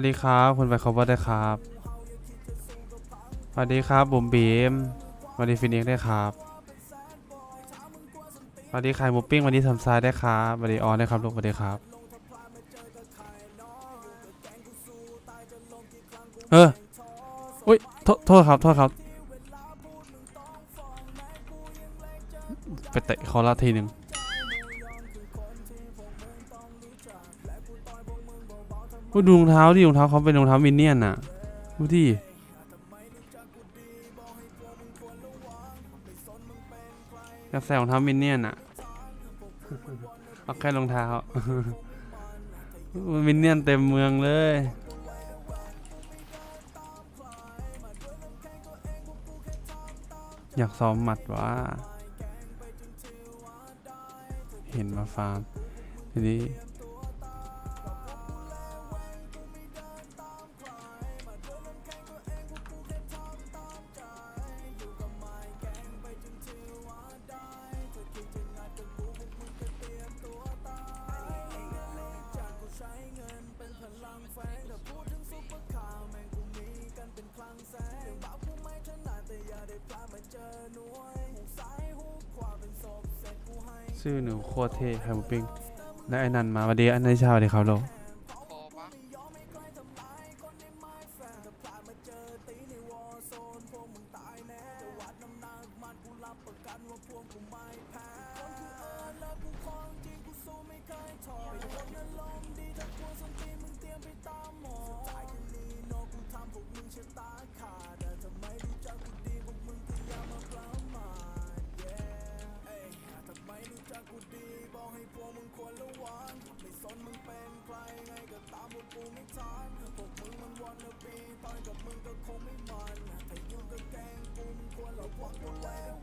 สดีครับคุณไปคอเวได้ครับสวัสดีครับบุ๋มบีมสวัสดีฟินิกซ์ได้ครับสวัสดีไข่หมูปิ้งสวัสดีทำซายได้ครับสวัสดีออนได้ครับลูกสวัสดีครับเอออุ้ยโทษโทษครับโทษครับไปเตะเขาละทีหนึ่ง อุ้ยดูรองเท้าดิรองเท้าเขาเป็นรองเท้ามินเนี่ยนน่ะดูดิอยากใส่รองเท้ามินเนี่ยนอะเอาแค่รองเท้ามินเนี่ยนเต็มเมืองเลยอยากซ้อมหมัดว่า เห็นมาฟาร์มทีนี้ ชื่อหนูโคตรเท่ไฮมูปิ้งและไอ้นันมาวันดีอันนี้ชาดีครับโลก ไลไงก็ตามพวกกูไม่ทันพวกมึงมันวันละปีตอนกับมึงก็คงไม่มันถ้ายุ่งก็แกงกูมึงควรระวังตัวเอง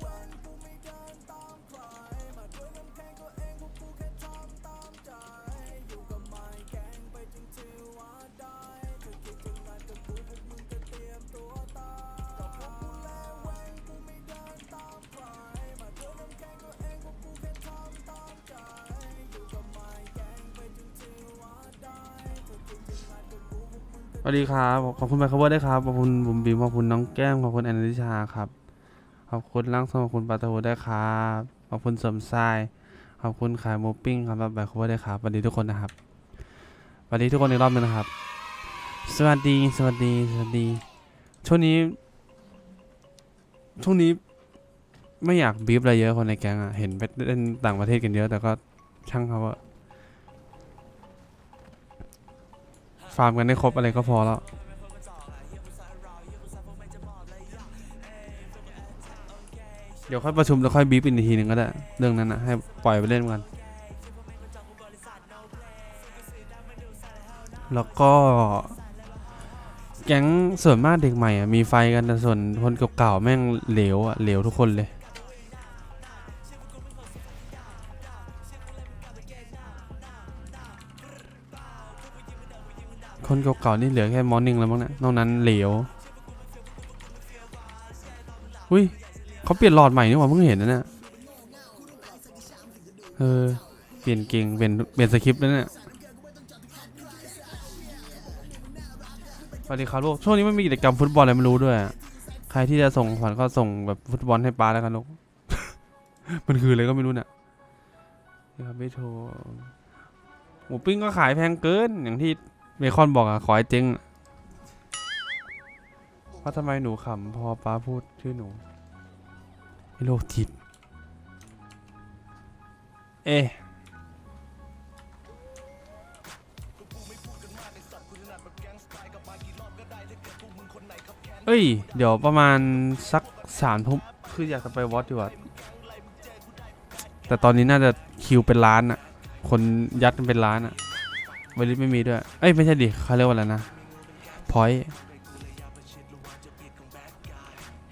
สดีครับ ขอบคุณไมค์คัฟเวอร์ด้วยครับ ขอบคุณบุ๋มบิมขอบคุณน้องแก้ม ขอบคุณแอนนิชาครับ ขอบคุณล่างทรงขอบคุณปาตาโฮได้วยครับ ขอบคุณสมทราย ขอบคุณขายหมูปิ้งครับไมค์คัฟเวอร์ด้วยครับสวัสดีทุกคนนะครับสวัสดีทุกคนอีกรอบหนึงนะครับ สวัสดี สวัสดี สวัสดี ช่วงนี้ ช่วงนี้ไม่อยากบีบอะไรเยอะคนในแก๊งอะเห็นไปเล่นต่างประเทศกันเยอะ แต่ก็ช่างเขาอะ ฟาร์มกันได้ครบอะไรก็พอแล้วเดี๋ยวค่อยประชุมแล้วค่อยบีบอีกทีหนึ่งก็ได้ เรื่องนั้นนะให้ปล่อยไปเล่นกัน แล้วก็แก๊งส่วนมากเด็กใหม่อะมีไฟกันแต่ส่วนคนเก่าๆแม่งเหลวอะเหลวทุกคนเลย คนเก่าๆนี่เหลือแค่มอร์นิ่งแล้วมั้งนะนอกนั้นเหลวอุ้ยเขาเปลี่ยนหลอดใหม่นี่หว่าเพิ่งเห็นนะเนี่ยเออเปลี่ยนเก่งเปลี่ยนเปลี่ยนสคริปต์แล้วเนี่ยสวัสดีครับลูกช่วงนี้ไม่มีกิจกรรมฟุตบอลอะไรไม่รู้ด้วย ใครที่จะส่งขวัญก็ส่งแบบฟุตบอลให้ป้าแล้วกันลูกมันคืออะไรก็ไม่รู้เนี่ยนี่ครับไม่โทรหมูปิ้งก็ขายแพงเกินอย่างที่ เมคอนบอกอะขอไอ้เจ๊งว่าทำไมหนูขำพอป้าพูดชื่อหนูไอโรคจิตเอ๊เอ้ย เดี๋ยวประมาณสักสามทุ่มคืออยากจะไปวอตดีกว่าแต่ตอนนี้น่าจะคิวเป็นล้านอะคนยัดเป็นล้านอะ วลิตไม่มีด้วย เอ้ย ไม่ใช่ดิเขาเรียกว่าอะไรนะพอย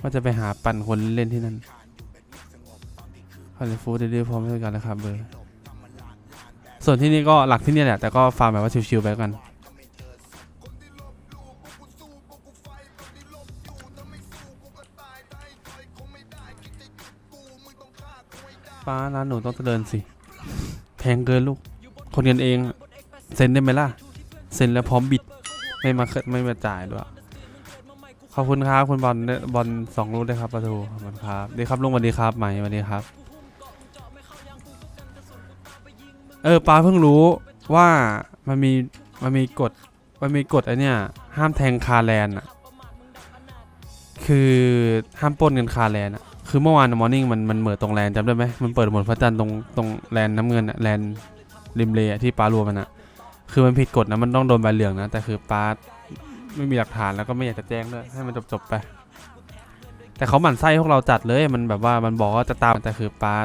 ว่าจะไปหาปั่นคนเล่นที่นั่นฮอลลีฟูดเดลี่พร้อมด้วยกันนะครับเบอร์ส่วนที่นี่ก็หลักที่นี่แหละ แต่ก็ฟาร์มแบบว่าชิวๆไปกันป้าร้านหนูต้องเจริญสิ แพงเกินลูก คนกันเองอะ เซ็นได้ไหมล่ะ เซ็นแล้วพร้อมบิด ไม่มาไม่มาจ่ายด้วยขอบคุณครับคุณบอลบอลสองลูกด้วยครับประตูขอบคุณครับดีครับลุงสวัสดีครับใหม่สวัสดีครับ เออปาเพิ่งรู้ว่ามันมีมันมีกฎมันมีกฎไอเนี้ยห้ามแทงคาแลนอะคือห้ามปล้นกันคาแลนอะคือเมื่อวานมอร์นิ่งมันมันเหมือตรงแลนจำได้ไหมมันเปิดหมดพระจันทร์ตรงตรงแลนน้ำเงินอะแลนริมเลอะที่ป้ารวมมันอะ คือมันผิดกฎนะมันต้องโดนใบเหลืองนะแต่คือป้าไม่มีหลักฐานแล้วก็ไม่อยากจะแจ้งด้วยให้มันจบจบๆไป แต่เขาหมั่นไส้พวกเราจัดเลยมันแบบว่ามันบอกว่าจะตามแต่คือป้า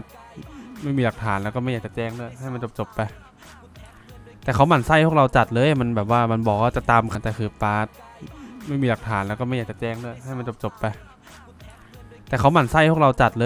ไม่มีหลักฐานแล้วก็ไม่อยากจะแจ้งด้วยให้มันจบจบๆไป แต่เขาหมั่นไส้พวกเราจัดเลยมันแบบว่ามันบอกว่าจะตามกันแต่คือป้าไม่มีหลักฐานแล้วก็ไม่อยากจะแจ้งด้วยให้มันจบจบๆไป แต่เขาหมั่นไส้พวกเราจัดเลย